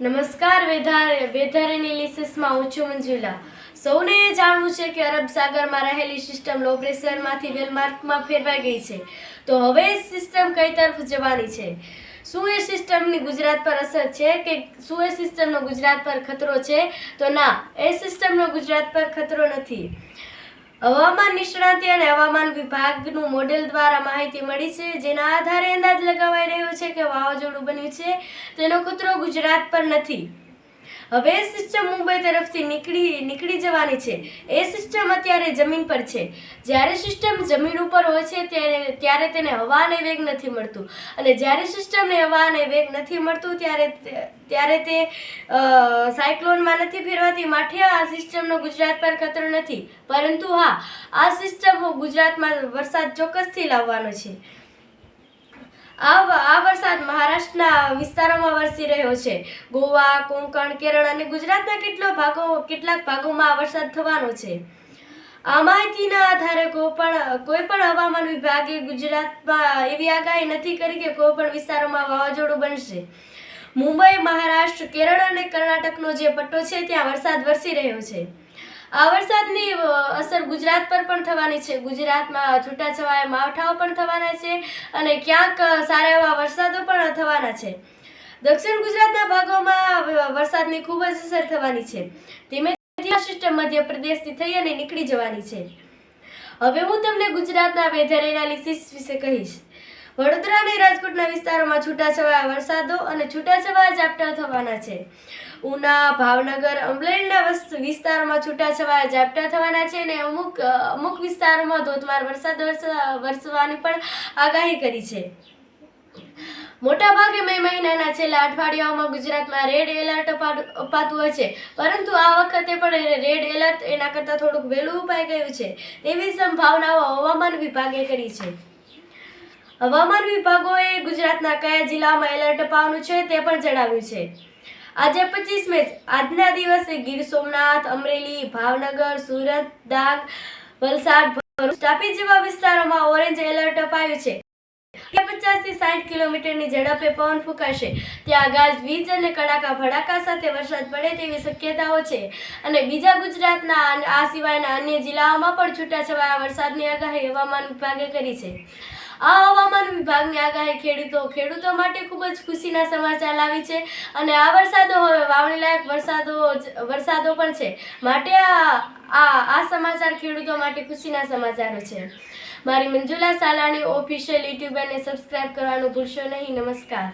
નમસ્કાર, વેધાર વેધર એનાલિસિસમાં હું છું મંજુલા. સૌને જાણવું છે કે અરબ સાગરમાં રહેલી સિસ્ટમ લો પ્રેશરમાંથી વેલમાર્કમાં ફેરવાઈ ગઈ છે. તો હવે સિસ્ટમ કઈ તરફ જવાની છે? શું એ સિસ્ટમની ગુજરાત પર અસર છે કે શું એ સિસ્ટમનો ગુજરાત પર ખતરો છે? તો ના, એ સિસ્ટમનો ગુજરાત પર ખતરો નથી. હવામાન નિષ્ણાંતિ અને હવામાન વિભાગનું મોડેલ દ્વારા માહિતી મળી છે, જેના આધારે અંદાજ લગાવાઈ રહ્યો છે કે વાવાઝોડું બન્યું છે. તેનો ખતરો ગુજરાત પર નથી. હવે એ સિસ્ટમ મુંબઈ તરફથી નીકળી નીકળી જવાની છે. એ સિસ્ટમ અત્યારે જમીન પર છે. જ્યારે સિસ્ટમ જમીન ઉપર હોય છે ત્યારે ત્યારે તેને હવા અને વેગ નથી મળતું. અને જ્યારે સિસ્ટમને હવા અને વેગ નથી મળતું, ત્યારે ત્યારે તે સાયક્લોનમાં નથી ફેરવાતી. માટે આ સિસ્ટમનો ગુજરાત પર ખતરો નથી. પરંતુ હા, આ સિસ્ટમ ગુજરાતમાં વરસાદ ચોક્કસથી લાવવાનો છે. આ આ વરસાદ મહારાષ્ટ્રના વિસ્તારોમાં વરસી રહ્યો છે. ગોવા, કોંકણ, કેરળ અને ગુજરાતના કેટલો ભાગો કેટલાક ભાગોમાં આ વરસાદ થવાનો છે. આ માહિતીના આધારે કોઈ પણ કોઈ પણ હવામાન વિભાગે ગુજરાતમાં એવી આગાહી નથી કરી કે કોઈ પણ વિસ્તારોમાં વાવાઝોડું બનશે. મુંબઈ, મહારાષ્ટ્ર, કેરળ અને કર્ણાટકનો જે પટ્ટો છે, ત્યાં વરસાદ વરસી રહ્યો છે. આ વરસાદની અસર ગુજરાત પર પણ થવાની છે. ગુજરાતમાં છૂટાછવાયા માવઠાઓ પણ થવાના છે અને ક્યાંક સારા એવા વરસાદો પણ થવાના છે. દક્ષિણ ગુજરાતના ભાગોમાં વરસાદની ખૂબ જ અસર થવાની છે. ધીમે સિસ્ટમ મધ્યપ્રદેશથી થઈ અને નીકળી જવાની છે. હવે હું તમને ગુજરાતના વેધર એનાલિસિસ વિશે કહીશ. વડોદરા અને રાજકોટના વિસ્તારોમાં છૂટાછવાયા વરસાદો અને છૂટાછવાયા ઝાપટા થવાના છે. ઉના, ભાવનગર અમલેડના વિસ્તારમાં છૂટાછવાયા ઝાપટા થવાના છે અને અમુક અમુક વિસ્તારોમાં ધોધમાર વરસાદ વરસવા- વરસવાની પણ આગાહી કરી છે. મોટાભાગે મે મહિનાના છેલ્લા અઠવાડિયાઓમાં ગુજરાતમાં રેડ એલર્ટ અપાતું હોય છે, પરંતુ આ વખતે પણ રેડ એલર્ટ એના કરતાં થોડુંક વહેલું અપાઈ ગયું છે. તેવી સંભાવનાઓ હવામાન વિભાગે કરી છે. હવામાન વિભાગોએ ગુજરાતના કયા જિલ્લામાં એલર્ટ અપાવવાનું છે તે પણ જણાવ્યું છે. આજે પચીસ મે આજના દિવસે ગીર સોમનાથ, અમરેલી, ભાવનગર, સુરત, ડાંગ, વલસાડ, ભરૂચ, તાપી જેવા વિસ્તારોમાં ઓરેન્જ એલર્ટ અપાયું છે. પચાસ સાઠ કિલોમીટરની ઝડપે પવન ફૂંકાશે. ત્યાં ગાજવીજ અને કડાકા ભડાકા સાથે વરસાદ પડે તેવી શક્યતાઓ છે. અને બીજા ગુજરાતના આ સિવાયના અન્ય જિલ્લાઓમાં પણ છૂટાછવાયા વરસાદની આગાહી હવામાન વિભાગે કરી છે. આ હવામાન વિભાગની આગાહી ખેડૂતો ખેડૂતો માટે ખૂબ જ ખુશીના સમાચાર લાવી છે અને આ વરસાદો હવે વાવણી લાયક વરસાદો વરસાદો પણ છે. માટે આ આ આ સમાચાર ખેડૂતો માટે ખુશીના સમાચારો છે. મારી મંજુલા સાલાણી ઓફિશિયલ યુટ્યુબ અને સબસ્ક્રાઇબ કરવાનું ભૂલશો નહીં. નમસ્કાર.